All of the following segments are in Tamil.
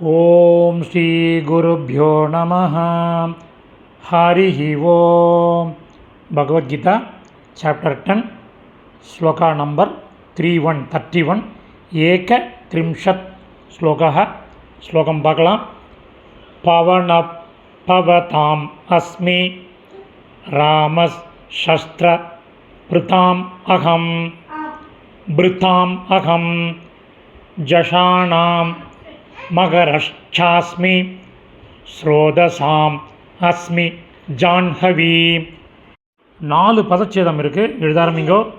ॐ श्रीगुरुभ्यो नमः हरिः ओम् Bhagavad Gita chapter ten shloka number three one thirty one ஏக த்ரிம்ஷத் ஸ்லோகः ஸ்லோகம் பார்க்கலாம் பவன பவதாம் அஸ்மி ராமஸ் சஸ்திர பிருதாம் அகம் பிருத்தாம் அகம் ஜஷானாம் மகரஷ்சாஸ்மி. ஸ்ரோதசாம் அஸ்மி. ஜான்ஹவி. நாலு பதச்சேதம் இருக்குது எழுத ஆரம்பிங்கோ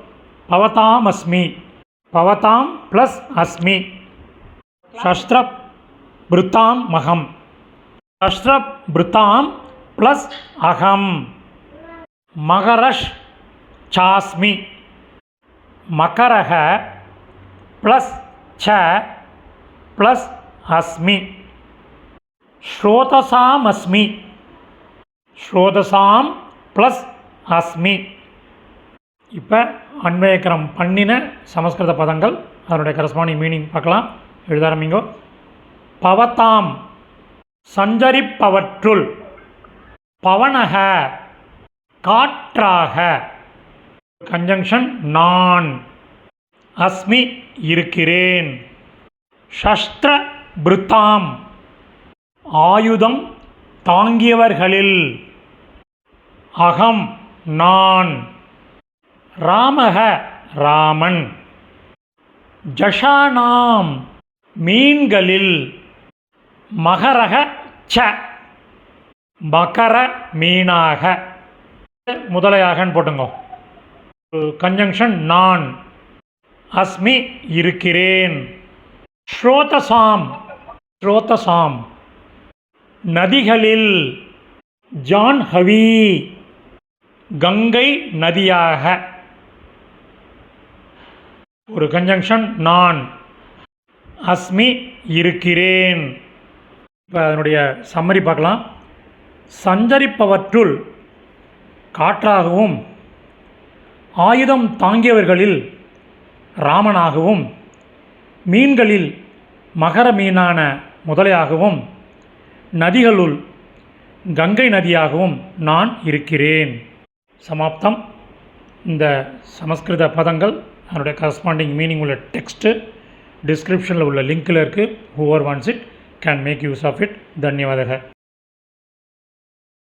பவதாம் அஸ்மி. பவதாம் ப்ளஸ் அஸ்மி. சஸ்திர பிருத்தாம் மகம். சஸ்திர பிருத்தாம் ப்ளஸ் அகம். மகரஷ் சாஸ்மி மகரக ப்ளஸ் ச ப்ளஸ் அஸ்மி ஸ்ரோதசாம் அஸ்மி ஸ்ரோதசாம் ப்ளஸ் அஸ்மி இப்போ அன்வயக்கரம் பண்ணின சமஸ்கிருத பதங்கள் அதனுடைய கரஸ்பாண்டிங் மீனிங் பார்க்கலாம். எழுத ஆரம்பிங்கோ. பவதாம் சஞ்சரிப்பவற்றுள் பவனக காற்றாக. கன்ஜங்ஷன் நான். அஸ்மி இருக்கிறேன். ஷஸ்திர பிருத்தாம். ஆயுதம் தாங்கியவர்களில் அகம் நான். ராமக ராமன். ஜஷானாம் மீன்களில் மகரக ச. மகர மீனாக. முதலையாகன்னு போட்டுங்க. கன்ஜங்ஷன் நான். அஸ்மி இருக்கிறேன். ஸ்ரோதசாம் ஸ்ரோதசாம். நதிகளில் ஜான்ஹவி கங்கை நதியாக. ஒரு கன்ஜங்ஷன் நான் அஸ்மி இருக்கிறேன். இப்போ அதனுடைய சம்மரி பார்க்கலாம். சஞ்சரிப்பவற்றுள் காற்றாகவும் ஆயுதம் தாங்கியவர்களில் ராமனாகவும் மீன்களில் மகர மீனான முதலையாகவும் நதிகளுள் கங்கை நதியாகவும் நான் இருக்கிறேன். சமாப்தம். இந்த சமஸ்கிருத பதங்கள் அதனுடைய கரஸ்பாண்டிங் மீனிங் உள்ள டெக்ஸ்ட்டு டிஸ்கிரிப்ஷனில் உள்ள லிங்க்கில் இருக்குது whoever wants it can make use of it தன்யவாதக.